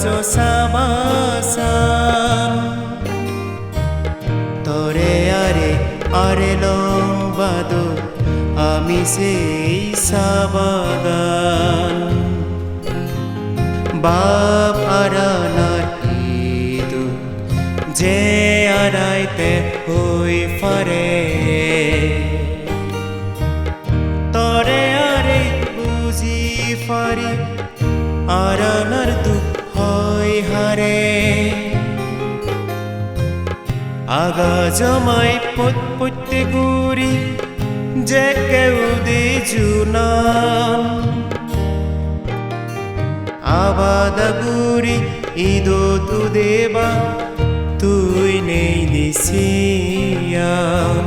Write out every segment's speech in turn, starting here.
Gajo sabasan তরে আরে আরে লম্বাদো আমি সেই সাবাগান বাপ আরানার ইদু যে আড়াইতে হই ফারে। তরে আরে বুঝি ফারি আরানার হয় হারে আগা জমাই পত পত্যে গুরি যে কেউ দি জুনাম আবাদা গুরি ইদো তু দেবা, তুই নেই দিসিয়াম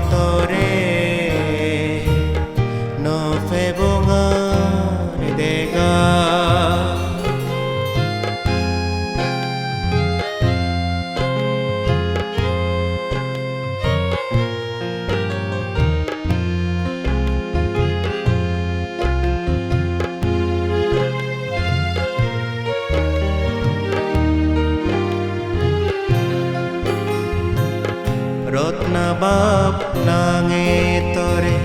রত্নবাব নাঙে তরে।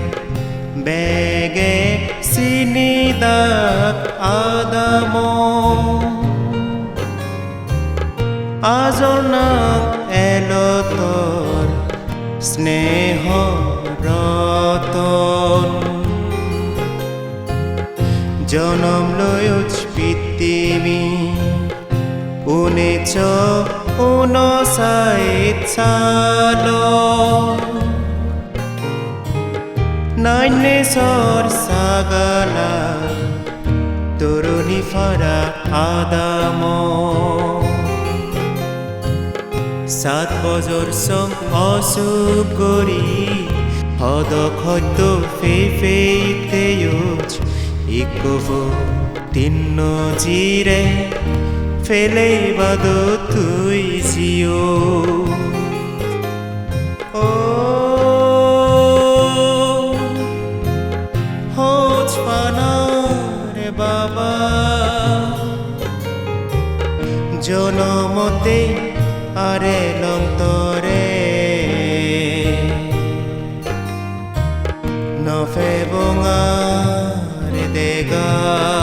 বেগে সিনিদাক আদাম। আজর নাম এলো তোর স্নেহ রতন। জনম লয়ুচ পৃথিবী উনেছ ঊনষাট সালো নাইনেশ্বর সাগালা, তরুণী ফারা আদাম। সাত বছর সম অসুখ গরি হদ খদ্য ফে ইকব তিন্ন জিরে ফেলে বাদ তুই জিও। জনমতে আরে লন্তরে নফে বঙারে দেগা।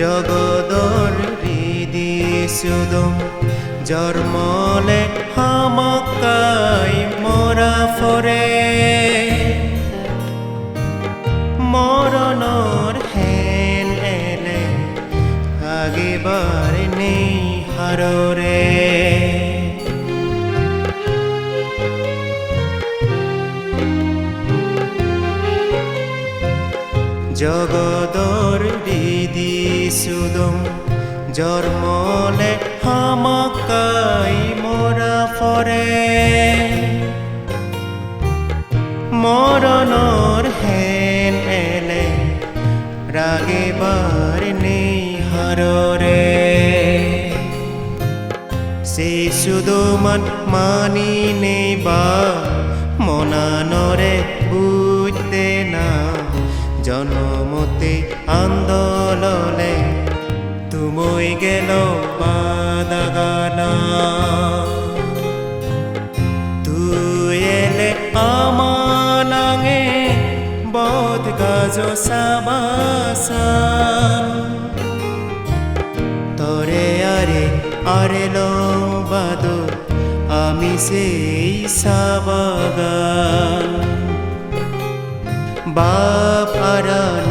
জগদর হৃদি সুদম জন্মলে হামকাই মরা ফরে। মরণর হেন এলে আগিবার নেই হাররে জগদর সুদম জন্মলে হামাকাই মরা ফরে। মরণর হেন এলে রাগেবার নেই হাররে সে সুদমান মানি নেই বা মনানরে বুঝতে না, জনমতে আন্দোলনে তুমই গেল পাদাগানা তুই এলে আমানাঙে বধ গাজ সাবাসান। তরে আরে আরে বাদর আমি সেই সাবাগান। বাপ আরানার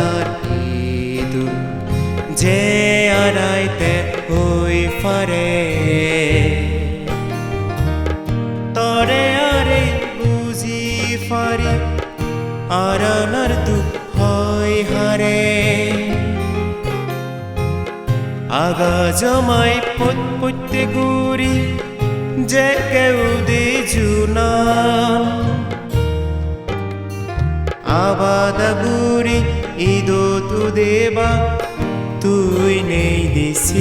আগা জমাই পত পত্যে গুরি যে কেউ দে জুনা আবাদা গুরি ইদো তু দেবা, তুই নেই দিছিয়াম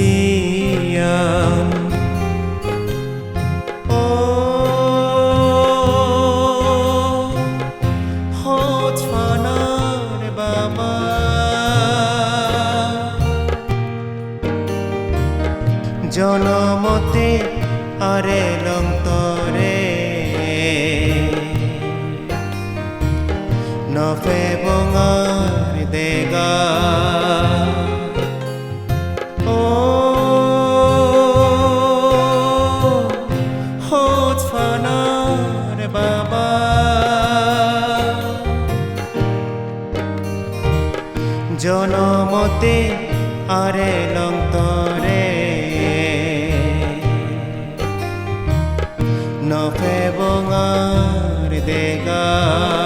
জনমতে আরে লংতরে নফে বঙার দেগা। ও বাবা। জনমতে আরে নফে দেগা